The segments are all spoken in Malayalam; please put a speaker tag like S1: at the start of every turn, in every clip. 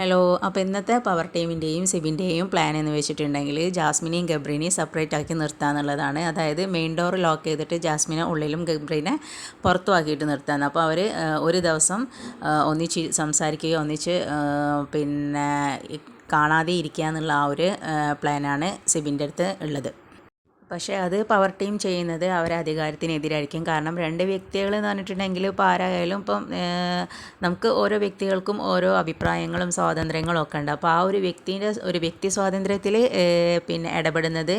S1: ഹലോ അപ്പോൾ ഇന്നത്തെ പവർ ടീമിന്റെയും സിബിന്റെയും പ്ലാൻ എന്ന് വെച്ചിട്ടുണ്ടെങ്കിൽ ജാസ്മിനെയും ഗബ്രീനെയും സെപ്പറേറ്റ് ആക്കി നിർത്തുക എന്നുള്ളതാണ്. അതായത് മെയിൻ ഡോർ ലോക്ക് ചെയ്തിട്ട് ജാസ്മിനെ ഉള്ളിലും ഗബ്രീനെ പുറത്തുമാക്കിയിട്ട് നിർത്താന്ന്. അപ്പോൾ അവർ ഒരു ദിവസം ഒന്നിച്ച് സംസാരിക്കുകയോ ഒന്നിച്ച് പിന്നെ കാണാതെ ഇരിക്കുക എന്നുള്ള ആ ഒരു പ്ലാനാണ് സിബിന്റെ അടുത്ത് ഉള്ളത്. പക്ഷേ അത് പവർ ടീം ചെയ്യുന്നത് അവരെ അധികാരത്തിനെതിരായിരിക്കും. കാരണം രണ്ട് വ്യക്തികൾ എന്ന് പറഞ്ഞിട്ടുണ്ടെങ്കിൽ ഇപ്പോൾ ആരായാലും ഇപ്പം നമുക്ക് ഓരോ വ്യക്തികൾക്കും ഓരോ അഭിപ്രായങ്ങളും സ്വാതന്ത്ര്യങ്ങളും ഒക്കെ ഉണ്ട്. അപ്പോൾ ആ ഒരു വ്യക്തിന്റെ ഒരു വ്യക്തി സ്വാതന്ത്ര്യത്തിൽ പിന്നെ ഇടപെടുന്നത്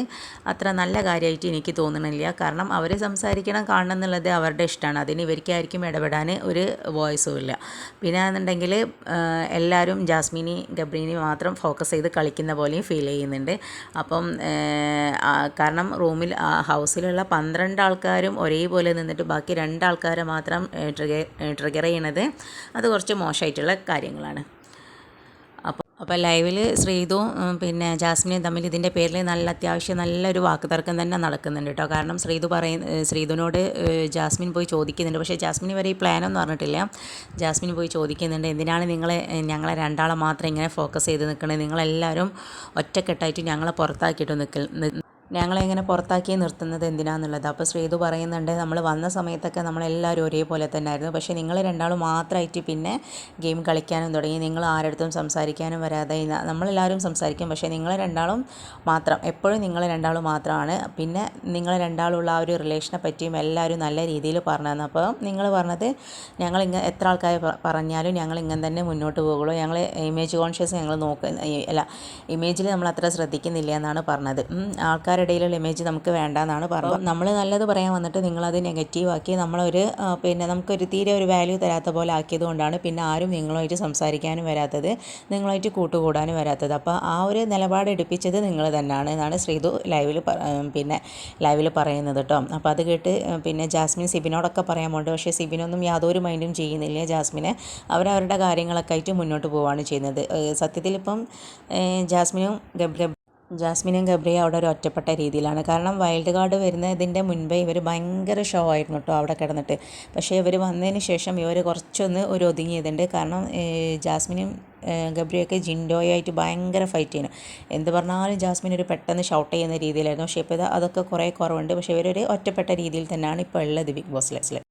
S1: അത്ര നല്ല കാര്യമായിട്ട് എനിക്ക് തോന്നണില്ല. കാരണം അവർ സംസാരിക്കണം കാണണം എന്നുള്ളത് അവരുടെ ഇഷ്ടമാണ്. അതിന് ഇവർക്കായിരിക്കും ഇടപെടാൻ ഒരു വോയിസും ഇല്ല. പിന്നെ എന്നുണ്ടെങ്കിൽ എല്ലാവരും ജാസ്മിനി ഗബ്രീനി മാത്രം ഫോക്കസ് ചെയ്ത് കളിക്കുന്ന പോലെയും ഫീൽ ചെയ്യുന്നുണ്ട്. അപ്പം കാരണം റൂമിൽ ഹൗസിലുള്ള പന്ത്രണ്ട് ആൾക്കാരും ഒരേപോലെ നിന്നിട്ട് ബാക്കി രണ്ടാൾക്കാരെ മാത്രം ട്രിഗർ ട്രിഗർ ചെയ്യണത്. അത് കുറച്ച് മോശമായിട്ടുള്ള കാര്യങ്ങളാണ്. അപ്പോൾ അപ്പോൾ ലൈവിൽ ശ്രീതും പിന്നെ ജാസ്മിനും തമ്മിൽ ഇതിന്റെ പേരിൽ നല്ല അത്യാവശ്യം നല്ലൊരു വാക്ക് തർക്കം തന്നെ നടക്കുന്നുണ്ട് കേട്ടോ. കാരണം ശ്രീതു പറയുന്ന ശ്രീതുവിനോട് ജാസ്മിൻ പോയി ചോദിക്കുന്നുണ്ട്. പക്ഷേ ജാസ്മിൻ വരെ ഈ പ്ലാനൊന്നും പറഞ്ഞിട്ടില്ല ജാസ്മിൻ പോയി ചോദിക്കുന്നുണ്ട് എന്തിനാണ് നിങ്ങൾ ഞങ്ങളെ രണ്ടാളെ മാത്രം ഇങ്ങനെ ഫോക്കസ് ചെയ്ത് നിൽക്കുന്നത് നിങ്ങളെല്ലാവരും ഒറ്റക്കെട്ടായിട്ട് ഞങ്ങളെ പുറത്താക്കിയിട്ട് നിൽക്കൽ ഞങ്ങളെ ഇങ്ങനെ പുറത്താക്കി നിർത്തുന്നത് എന്തിനാന്നുള്ളത്. അപ്പോൾ ശ്രീതു പറയുന്നുണ്ട് നമ്മൾ വന്ന സമയത്തൊക്കെ നമ്മളെല്ലാവരും ഒരേപോലെ തന്നെ ആയിരുന്നു പക്ഷേ നിങ്ങൾ രണ്ടാളും മാത്രമായിട്ട് പിന്നെ ഗെയിം കളിക്കാനും തുടങ്ങി. നിങ്ങൾ ആരടുത്തും സംസാരിക്കാനും വരാതെ നമ്മളെല്ലാവരും സംസാരിക്കും. പക്ഷേ നിങ്ങൾ രണ്ടാളും മാത്രം എപ്പോഴും നിങ്ങൾ രണ്ടാളും മാത്രമാണ്. പിന്നെ നിങ്ങൾ രണ്ടാളുള്ള ആ ഒരു റിലേഷനെ പറ്റിയും എല്ലാവരും നല്ല രീതിയിൽ പറഞ്ഞു അപ്പോൾ നിങ്ങൾ പറഞ്ഞത് ഞങ്ങൾ ഇങ്ങ എത്ര ആൾക്കാർ പറഞ്ഞാലും ഞങ്ങൾ ഇങ്ങനെ തന്നെ മുന്നോട്ട് പോകുള്ളൂ. ഞങ്ങൾ ഇമേജ് കോൺഷ്യസ് ഞങ്ങൾ നോക്ക അല്ല ഇമേജിൽ നമ്മൾ അത്ര ശ്രദ്ധിക്കുന്നില്ല എന്നാണ് പറഞ്ഞത്. ഉം, ഇടയിലുള്ള ഇമേജ് നമുക്ക് വേണ്ട എന്നാണ് പറഞ്ഞത് നമ്മൾ നല്ലത് പറയാൻ വന്നിട്ട് നിങ്ങളത് നെഗറ്റീവ് ആക്കി നമ്മളൊരു പിന്നെ നമുക്കൊരു തീരെ ഒരു വാല്യൂ തരാത്ത പോലെ ആക്കിയത് കൊണ്ടാണ് പിന്നെ ആരും നിങ്ങളുമായിട്ട് സംസാരിക്കാനും വരാത്തത് നിങ്ങളുമായിട്ട് കൂട്ടുകൂടാനും വരാത്തത്. അപ്പോൾ ആ ഒരു നിലപാട് എടുപ്പിച്ചത് നിങ്ങൾ തന്നെയാണ് എന്നാണ് ശ്രീതു ലൈവിൽ പിന്നെ ലൈവിൽ പറയുന്നത് കേട്ടോ. അപ്പോൾ അത് കേട്ട് പിന്നെ ജാസ്മിൻ സിബിനോടൊക്കെ പറയാൻ പോണ്ട്. പക്ഷേ സിബിനൊന്നും യാതൊരു മൈൻഡും ചെയ്യുന്നില്ല. ജാസ്മിനെ അവരവരുടെ കാര്യങ്ങളൊക്കെ ആയിട്ട് മുന്നോട്ട് പോവുകയാണ് ചെയ്യുന്നത്. സത്യത്തിൽ ഏഹ് ജാസ്മിനും ഗബ്ര ജാസ്മിനും ഗബ്രിയ അവിടെ ഒരു ഒറ്റപ്പെട്ട രീതിയിലാണ്. കാരണം വൈൽഡ് കാർഡ് വരുന്നതിന്റെ മുൻപേ ഇവർ ഭയങ്കര ഷോ ആയിരുന്നു കേട്ടോ അവിടെ കിടന്നിട്ട്. പക്ഷേ ഇവർ വന്നതിന് ശേഷം ഇവർ കുറച്ചൊന്ന് ഒരു ഒതുങ്ങിയതുണ്ട്. കാരണം ജാസ്മിനും ഗബ്രിയൊക്കെ ജിൻഡോയായിട്ട് ഭയങ്കര ഫൈറ്റ് ചെയ്യുന്നു. എന്ത് പറഞ്ഞാലും ജാസ്മിൻ ഒരു പെട്ടെന്ന് ഷൗട്ട് ചെയ്യുന്ന രീതിയിലായിരുന്നു. പക്ഷേ ഇപ്പോൾ അതൊക്കെ കുറേ കുറവുണ്ട്. പക്ഷേ ഇവരൊരു ഒറ്റപ്പെട്ട രീതിയിൽ തന്നെയാണ് ഇപ്പോൾ ഉള്ളത് ബിഗ് ബോസിൽ